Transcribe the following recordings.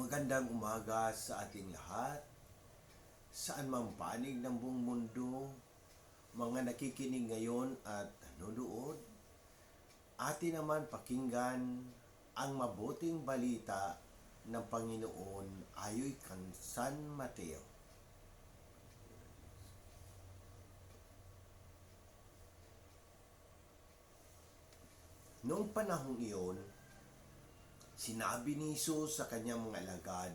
Magandang umaga sa ating lahat. Saan mang panig ng buong mundo, mga nakikinig ngayon at nanonood, atin naman pakinggan ang mabuting balita ng Panginoon ayoy kang San Mateo. Noong panahong iyon, Sinabi ni Jesus sa kanyang mga alagad,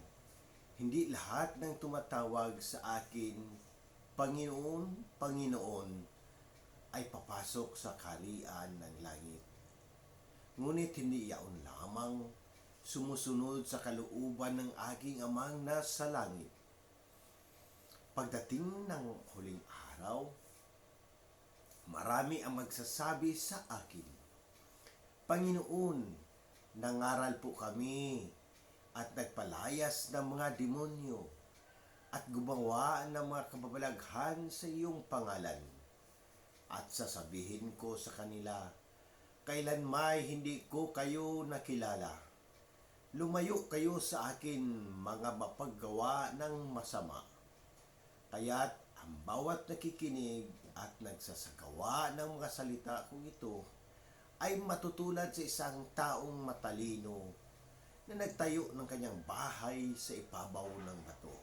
Hindi lahat ng tumatawag sa akin, Panginoon, Panginoon, ay papasok sa karian ng langit. Ngunit hindi iyaon lamang sumusunod sa kalooban ng aking amang nasa langit. Pagdating ng huling araw, marami ang magsasabi sa akin, Panginoon, Nangaral po kami at nagpalayas ng mga demonyo at gumawa ng mga kababalaghan sa iyong pangalan. At sasabihin ko sa kanila, kailan may hindi ko kayo nakilala. Lumayo kayo sa akin mga mapaggawa ng masama. Kaya't ang bawat nakikinig at nagsasagawa ng mga salita kong ito ay matutulad sa isang taong matalino na nagtayo ng kanyang bahay sa ibabaw ng bato.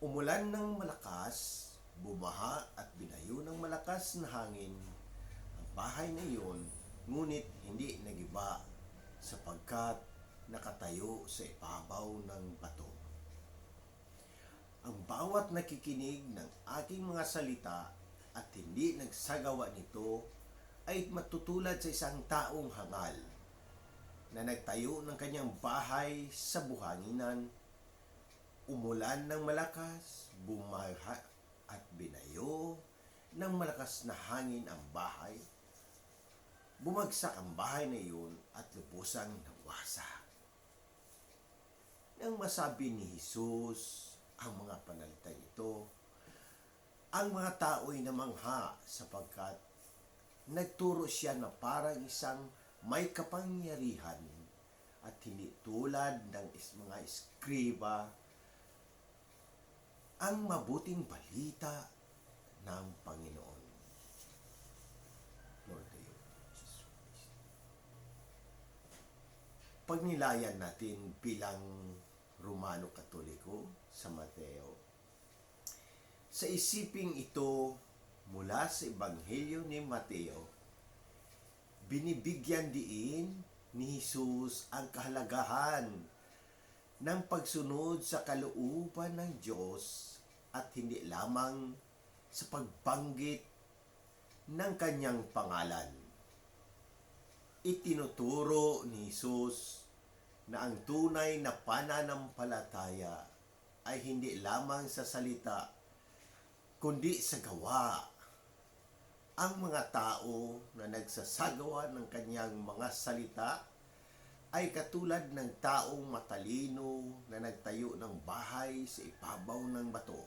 Umulan ng malakas, bumaha at binayo ng malakas na hangin ang bahay na iyon, ngunit hindi nagiba sapagkat nakatayo sa ibabaw ng bato. Ang bawat nakikinig ng aking mga salita at hindi nagsagawa nito ay matutulad sa isang taong hangal na nagtayo ng kanyang bahay sa buhanginan, umulan ng malakas, bumaha at binayo ng malakas na hangin ang bahay. Bumagsak ang bahay na iyon at lubusang nawasa. Nang masabi ni Jesus ang mga panalitang ito, ang mga tao'y namangha sapagkat nagturo siya na parang isang may kapangyarihan at hindi tulad ng mga eskriba ang mabuting balita ng Panginoon. Lord Jesus. Pagnilayan natin bilang Romano Katoliko sa Mateo, sa isiping ito, mula sa Ebanghelyo ni Mateo, binibigyan diin ni Jesus ang kahalagahan ng pagsunod sa kalooban ng Diyos at hindi lamang sa pagbanggit ng kanyang pangalan. Itinuturo ni Jesus na ang tunay na pananampalataya ay hindi lamang sa salita kundi sa gawa ang mga tao na nagsasagawa ng kanyang mga salita ay katulad ng taong matalino na nagtayo ng bahay sa ibabaw ng bato.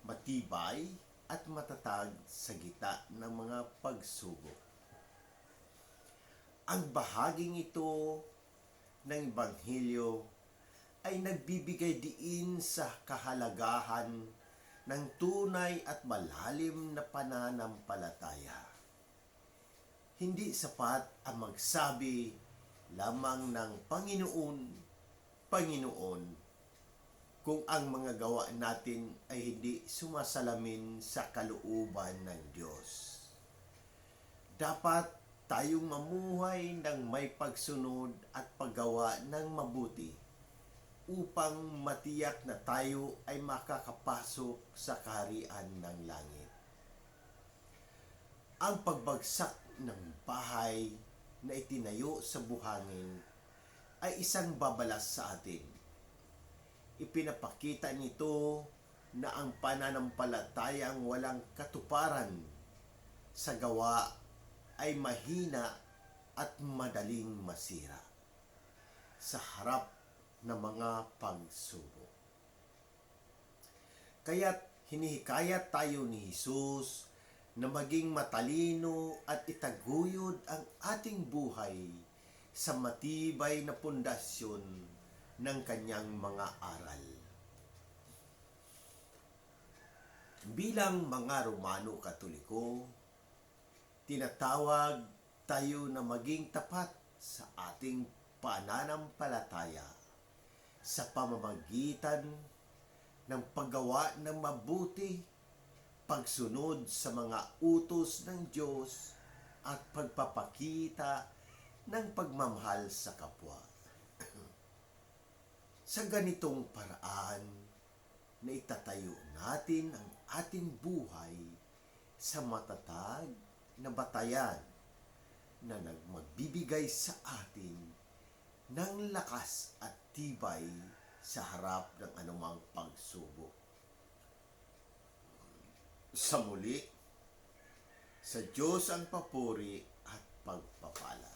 Matibay at matatag sa gita ng mga pagsubok. Ang bahaging ito ng Ebanghelyo ay nagbibigay diin sa kahalagahan ng tunay at malalim na pananampalataya. Hindi sapat ang magsabi lamang ng Panginoon, Panginoon, kung ang mga gawa natin ay hindi sumasalamin sa kalooban ng Diyos. Dapat tayong mamuhay ng may pagsunod at paggawa ng mabuti upang matiyak na tayo ay makakapasok sa kaharian ng langit. Ang pagbagsak ng bahay na itinayo sa buhangin ay isang babalas sa atin. Ipinapakita nito na ang pananampalatayang walang katuparan sa gawa ay mahina at madaling masira. Sa harap ng mga pagsubok. Kaya't hinihikayat tayo ni Jesus na maging matalino at itaguyod ang ating buhay sa matibay na pundasyon ng kanyang mga aral. Bilang mga Romano Katoliko, tinatawag tayo na maging tapat sa ating pananampalataya sa pamamagitan ng paggawa ng mabuti, pagsunod sa mga utos ng Diyos at pagpapakita ng pagmamahal sa kapwa. sa ganitong paraan na itatayo natin ang ating buhay sa matatag na batayan na nagmagbibigay sa atin ng lakas at tibay sa harap ng anumang pagsubok. Sa muli, sa Diyos ang papuri at pagpapala.